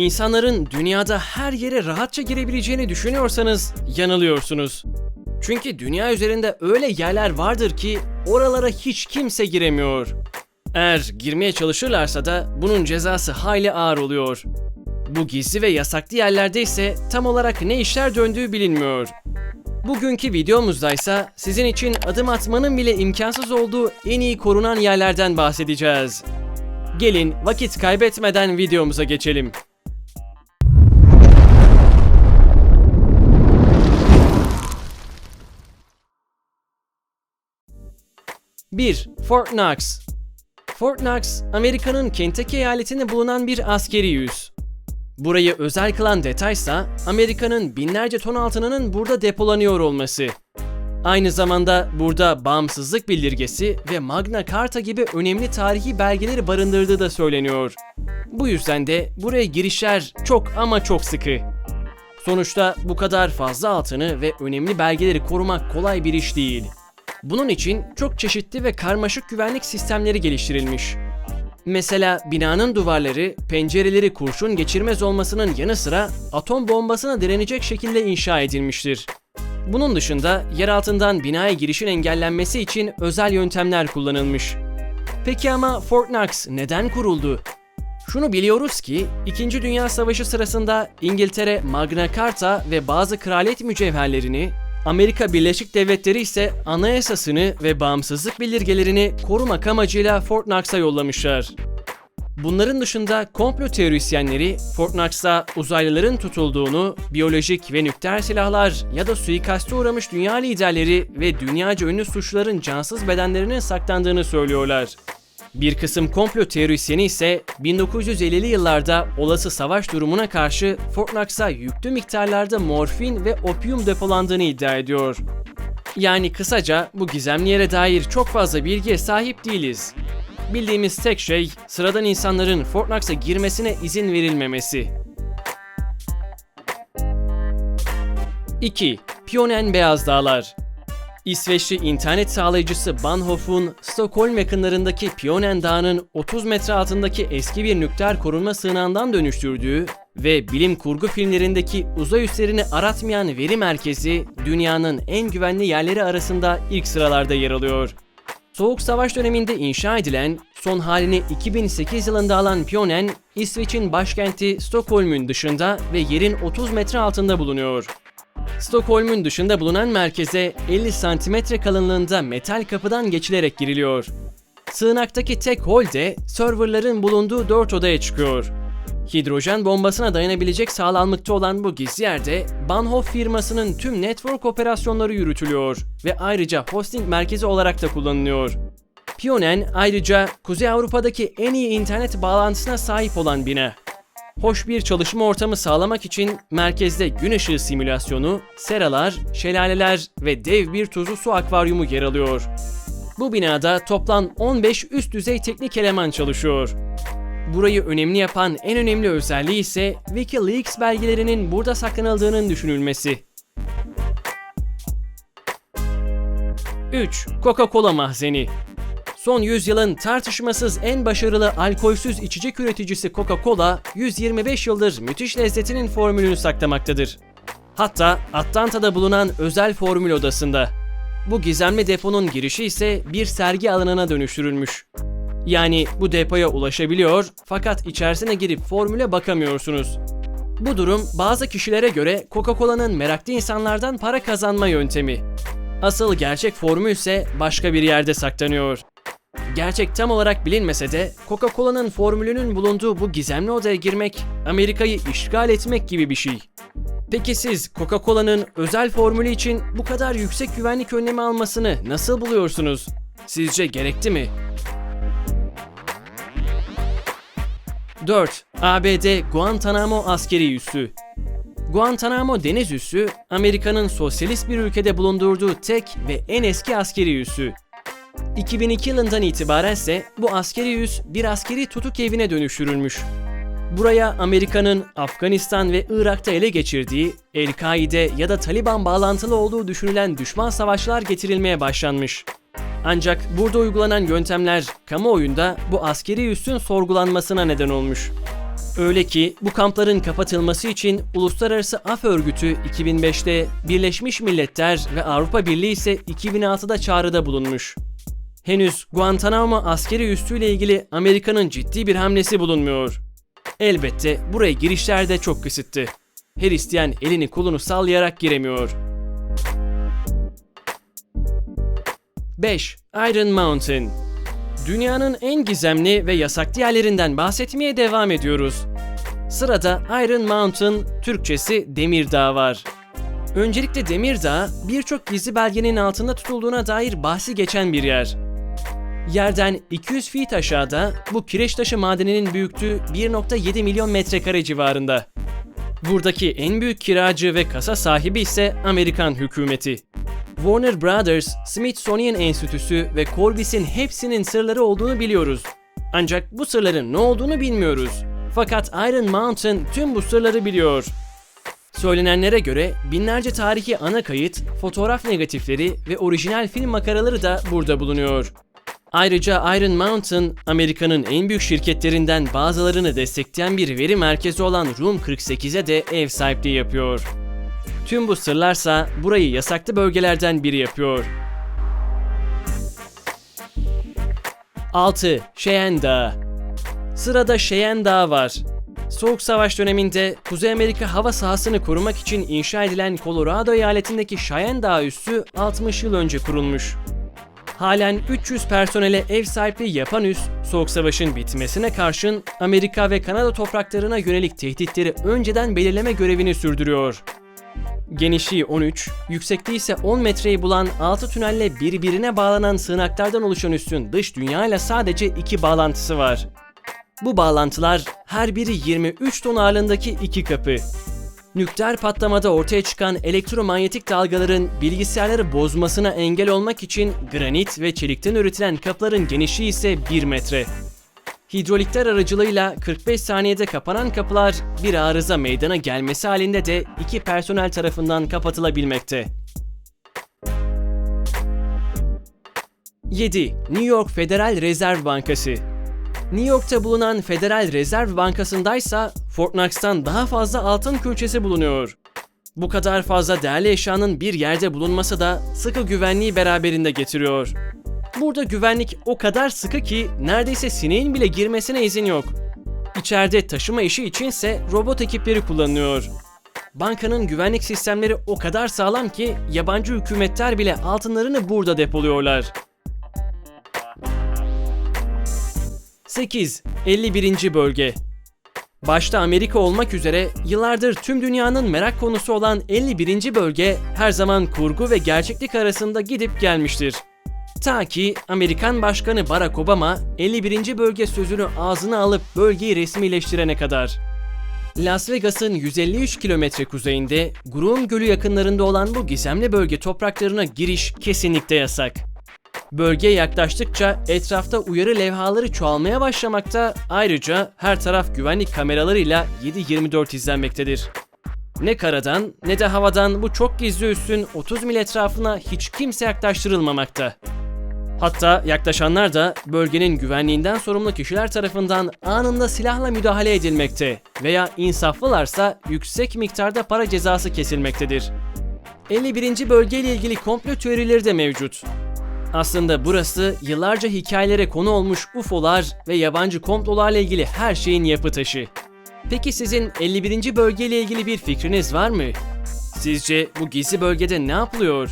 İnsanların dünyada her yere rahatça girebileceğini düşünüyorsanız yanılıyorsunuz. Çünkü dünya üzerinde öyle yerler vardır ki oralara hiç kimse giremiyor. Eğer girmeye çalışırlarsa da bunun cezası hayli ağır oluyor. Bu gizli ve yasaklı yerlerde ise tam olarak ne işler döndüğü bilinmiyor. Bugünkü videomuzda ise sizin için adım atmanın bile imkansız olduğu en iyi korunan yerlerden bahsedeceğiz. Gelin vakit kaybetmeden videomuza geçelim. Bir, Fort Knox. Fort Knox, Amerika'nın Kentucky eyaletinde bulunan bir askeri üs. Burayı özel kılan detaysa Amerika'nın binlerce ton altınının burada depolanıyor olması. Aynı zamanda burada bağımsızlık bildirgesi ve Magna Carta gibi önemli tarihi belgeleri barındırdığı da söyleniyor. Bu yüzden de buraya girişler çok ama çok sıkı. Sonuçta bu kadar fazla altını ve önemli belgeleri korumak kolay bir iş değil. Bunun için çok çeşitli ve karmaşık güvenlik sistemleri geliştirilmiş. Mesela binanın duvarları, pencereleri kurşun geçirmez olmasının yanı sıra atom bombasına direnecek şekilde inşa edilmiştir. Bunun dışında yer altından binaya girişin engellenmesi için özel yöntemler kullanılmış. Peki ama Fort Knox neden kuruldu? Şunu biliyoruz ki 2. Dünya Savaşı sırasında İngiltere Magna Carta ve bazı kraliyet mücevherlerini, Amerika Birleşik Devletleri ise anayasasını ve bağımsızlık bildirgelerini korumak amacıyla Fort Knox'a yollamışlar. Bunların dışında komplo teorisyenleri Fort Knox'ta uzaylıların tutulduğunu, biyolojik ve nükleer silahlar ya da suikaste uğramış dünya liderleri ve dünyaca ünlü suçluların cansız bedenlerinin saklandığını söylüyorlar. Bir kısım komplo teorisyeni ise 1950'li yıllarda olası savaş durumuna karşı Fort Knox'a yüklü miktarlarda morfin ve opium depolandığını iddia ediyor. Yani kısaca bu gizemli yere dair çok fazla bilgiye sahip değiliz. Bildiğimiz tek şey sıradan insanların Fort Knox'a girmesine izin verilmemesi. 2. Pionen Beyaz Dağlar İsveçli internet sağlayıcısı Bahnhof'un Stockholm yakınlarındaki Pionen Dağı'nın 30 metre altındaki eski bir nükleer korunma sığınağından dönüştürdüğü ve bilim kurgu filmlerindeki uzay üslerini aratmayan veri merkezi dünyanın en güvenli yerleri arasında ilk sıralarda yer alıyor. Soğuk Savaş döneminde inşa edilen, son halini 2008 yılında alan Pionen, İsveç'in başkenti Stockholm'un dışında ve yerin 30 metre altında bulunuyor. Stockholm'un dışında bulunan merkeze 50 santimetre kalınlığında metal kapıdan geçilerek giriliyor. Sığınaktaki tek hol de serverların bulunduğu 4 odaya çıkıyor. Hidrojen bombasına dayanabilecek sağlamlıkta olan bu gizli yerde Bahnhof firmasının tüm network operasyonları yürütülüyor ve ayrıca hosting merkezi olarak da kullanılıyor. Pionen ayrıca Kuzey Avrupa'daki en iyi internet bağlantısına sahip olan bina. Hoş bir çalışma ortamı sağlamak için merkezde gün ışığı simülasyonu, seralar, şelaleler ve dev bir tuzlu su akvaryumu yer alıyor. Bu binada toplam 15 üst düzey teknik eleman çalışıyor. Burayı önemli yapan en önemli özelliği ise WikiLeaks belgelerinin burada saklanıldığının düşünülmesi. 3. Coca-Cola mahzeni Son yüzyılın tartışmasız en başarılı alkolsüz içecek üreticisi Coca-Cola, 125 yıldır müthiş lezzetinin formülünü saklamaktadır. Hatta Atlanta'da bulunan özel formül odasında. Bu gizemli deponun girişi ise bir sergi alanına dönüştürülmüş. Yani bu depoya ulaşabiliyor fakat içerisine girip formüle bakamıyorsunuz. Bu durum bazı kişilere göre Coca-Cola'nın meraklı insanlardan para kazanma yöntemi. Asıl gerçek formül ise başka bir yerde saklanıyor. Gerçek tam olarak bilinmese de Coca-Cola'nın formülünün bulunduğu bu gizemli odaya girmek, Amerika'yı işgal etmek gibi bir şey. Peki siz Coca-Cola'nın özel formülü için bu kadar yüksek güvenlik önlemi almasını nasıl buluyorsunuz? Sizce gerekti mi? 4. ABD Guantanamo askeri üssü Guantanamo deniz üssü, Amerika'nın sosyalist bir ülkede bulundurduğu tek ve en eski askeri üssü. 2002 yılından itibaren ise bu askeri üs bir askeri tutuk evine dönüştürülmüş. Buraya Amerika'nın Afganistan ve Irak'ta ele geçirdiği, El-Kaide ya da Taliban bağlantılı olduğu düşünülen düşman savaşçılar getirilmeye başlanmış. Ancak burada uygulanan yöntemler kamuoyunda bu askeri üssün sorgulanmasına neden olmuş. Öyle ki bu kampların kapatılması için Uluslararası Af Örgütü 2005'te, Birleşmiş Milletler ve Avrupa Birliği ise 2006'da çağrıda bulunmuş. Henüz Guantanamo askeri üssüyle ilgili Amerika'nın ciddi bir hamlesi bulunmuyor. Elbette buraya girişler de çok kısıtlı. Her isteyen elini kolunu sallayarak giremiyor. 5. Iron Mountain Dünyanın en gizemli ve yasaklı yerlerinden bahsetmeye devam ediyoruz. Sırada Iron Mountain, Türkçesi Demirdağ var. Öncelikle Demirdağ, birçok gizli belgenin altında tutulduğuna dair bahsi geçen bir yer. Yerden 200 feet aşağıda bu kireç taşı madeninin büyüklüğü 1.7 milyon metrekare civarında. Buradaki en büyük kiracı ve kasa sahibi ise Amerikan hükümeti. Warner Brothers, Smithsonian Enstitüsü ve Corbis'in hepsinin sırları olduğunu biliyoruz. Ancak bu sırların ne olduğunu bilmiyoruz. Fakat Iron Mountain tüm bu sırları biliyor. Söylenenlere göre binlerce tarihi ana kayıt, fotoğraf negatifleri ve orijinal film makaraları da burada bulunuyor. Ayrıca Iron Mountain, Amerika'nın en büyük şirketlerinden bazılarını destekleyen bir veri merkezi olan Room 48'e de ev sahipliği yapıyor. Tüm bu sırlarsa burayı yasaklı bölgelerden biri yapıyor. 6. Cheyenne Dağı Sırada Cheyenne Dağı var. Soğuk Savaş döneminde Kuzey Amerika hava sahasını korumak için inşa edilen Colorado eyaletindeki Cheyenne Dağı üssü 60 yıl önce kurulmuş. Halen 300 personele ev sahipliği yapan üs, Soğuk Savaş'ın bitmesine karşın Amerika ve Kanada topraklarına yönelik tehditleri önceden belirleme görevini sürdürüyor. Genişliği 13, yüksekliği ise 10 metreyi bulan 6 tünelle birbirine bağlanan sığınaklardan oluşan üssün dış dünyayla sadece iki bağlantısı var. Bu bağlantılar her biri 23 ton ağırlığındaki iki kapı. Nükleer patlamada ortaya çıkan elektromanyetik dalgaların bilgisayarları bozmasına engel olmak için granit ve çelikten üretilen kapıların genişliği ise 1 metre. Hidrolikler aracılığıyla 45 saniyede kapanan kapılar bir arıza meydana gelmesi halinde de iki personel tarafından kapatılabilmekte. 7. New York Federal Rezerv Bankası New York'ta bulunan Federal Rezerv Bankası'ndaysa Fort Knox'tan daha fazla altın külçesi bulunuyor. Bu kadar fazla değerli eşyanın bir yerde bulunması da sıkı güvenliği beraberinde getiriyor. Burada güvenlik o kadar sıkı ki neredeyse sineğin bile girmesine izin yok. İçeride taşıma işi içinse robot ekipleri kullanılıyor. Bankanın güvenlik sistemleri o kadar sağlam ki yabancı hükümetler bile altınlarını burada depoluyorlar. 8. 51. Bölge Başta Amerika olmak üzere yıllardır tüm dünyanın merak konusu olan 51. bölge her zaman kurgu ve gerçeklik arasında gidip gelmiştir. Ta ki Amerikan Başkanı Barack Obama 51. bölge sözünü ağzına alıp bölgeyi resmileştirene kadar. Las Vegas'ın 153 kilometre kuzeyinde Groom Gölü yakınlarında olan bu gizemli bölge topraklarına giriş kesinlikle yasak. Bölgeye yaklaştıkça etrafta uyarı levhaları çoğalmaya başlamakta, ayrıca her taraf güvenlik kameralarıyla 7-24 izlenmektedir. Ne karadan ne de havadan bu çok gizli üssün 30 mil etrafına hiç kimse yaklaştırılmamakta. Hatta yaklaşanlar da bölgenin güvenliğinden sorumlu kişiler tarafından anında silahla müdahale edilmekte veya insaflılarsa yüksek miktarda para cezası kesilmektedir. 51. bölgeyle ilgili komplo teorileri de mevcut. Aslında burası yıllarca hikayelere konu olmuş UFO'lar ve yabancı komplolarla ilgili her şeyin yapı taşı. Peki sizin 51. bölgeyle ilgili bir fikriniz var mı? Sizce bu gizli bölgede ne yapılıyor?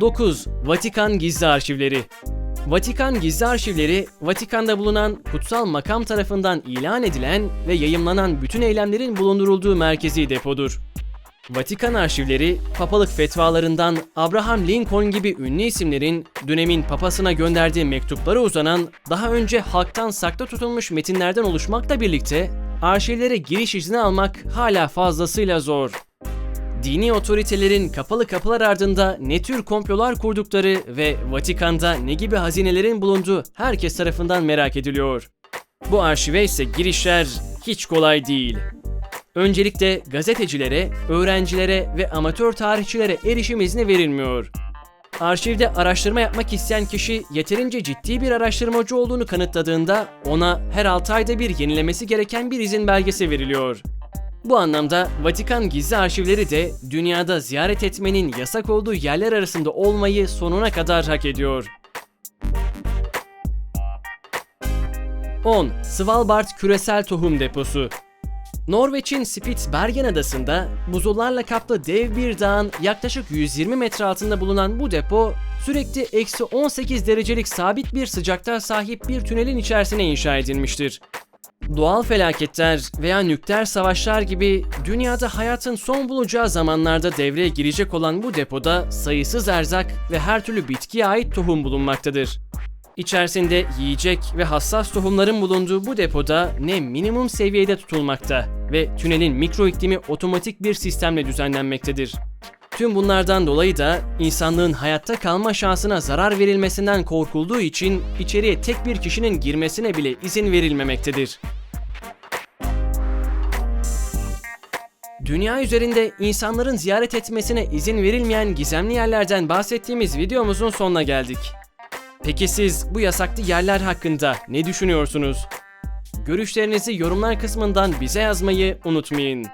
9. Vatikan Gizli Arşivleri Vatikan Gizli Arşivleri, Vatikan'da bulunan kutsal makam tarafından ilan edilen ve yayımlanan bütün eylemlerin bulundurulduğu merkezi depodur. Vatikan arşivleri, papalık fetvalarından Abraham Lincoln gibi ünlü isimlerin dönemin papasına gönderdiği mektuplara uzanan daha önce halktan saklı tutulmuş metinlerden oluşmakla birlikte arşivlere giriş izni almak hala fazlasıyla zor. Dini otoritelerin kapalı kapılar ardında ne tür komplolar kurdukları ve Vatikan'da ne gibi hazinelerin bulunduğu herkes tarafından merak ediliyor. Bu arşive ise girişler hiç kolay değil. Öncelikle gazetecilere, öğrencilere ve amatör tarihçilere erişim izni verilmiyor. arşivde araştırma yapmak isteyen kişi yeterince ciddi bir araştırmacı olduğunu kanıtladığında ona her 6 ayda bir yenilemesi gereken bir izin belgesi veriliyor. Bu anlamda Vatikan gizli arşivleri de dünyada ziyaret etmenin yasak olduğu yerler arasında olmayı sonuna kadar hak ediyor. 10. Svalbard Küresel Tohum Deposu Norveç'in Spitsbergen adasında buzullarla kaplı dev bir dağın yaklaşık 120 metre altında bulunan bu depo sürekli eksi 18 derecelik sabit bir sıcaklığa sahip bir tünelin içerisine inşa edilmiştir. Doğal felaketler veya nükleer savaşlar gibi dünyada hayatın son bulacağı zamanlarda devreye girecek olan bu depoda sayısız erzak ve her türlü bitkiye ait tohum bulunmaktadır. İçerisinde yiyecek ve hassas tohumların bulunduğu bu depoda nem minimum seviyede tutulmakta ve tünelin mikro iklimi otomatik bir sistemle düzenlenmektedir. Tüm bunlardan dolayı da insanlığın hayatta kalma şansına zarar verilmesinden korkulduğu için içeriye tek bir kişinin girmesine bile izin verilmemektedir. Dünya üzerinde insanların ziyaret etmesine izin verilmeyen gizemli yerlerden bahsettiğimiz videomuzun sonuna geldik. Peki siz bu yasaklı yerler hakkında ne düşünüyorsunuz? Görüşlerinizi yorumlar kısmından bize yazmayı unutmayın.